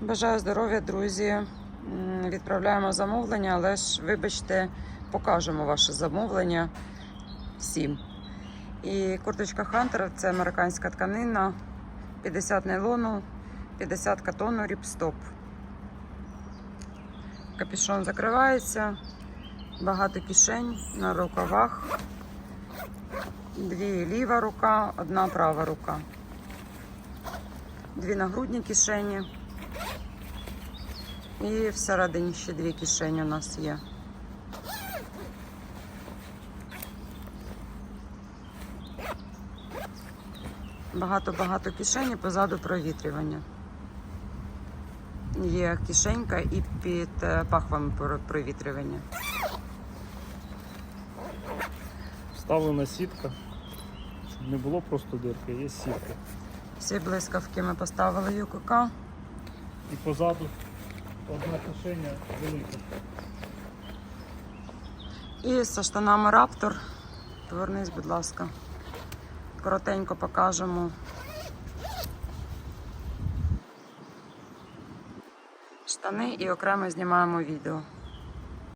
Бажаю здоров'я, друзі. Відправляємо замовлення, але ж, вибачте, покажемо ваше замовлення всім. І курточка Хантер це американська тканина, 50 нейлону, 50 катону, ріпстоп. Капюшон закривається, багато кишень на рукавах, дві ліва рука, одна права рука, дві нагрудні кишені. І всередині ще дві кишені у нас є. Багато-багато кишені позаду провітрювання. Є кишенька і під е, пахвами провітрювання. Вставлена сітка, щоб не було просто дирки, є сітка. Всі блискавки ми поставили ЮКК. І позаду одна кишеня велика. І зі штанами Раптор. Повернись, будь ласка. Коротенько покажемо. Штани і окремо знімаємо відео.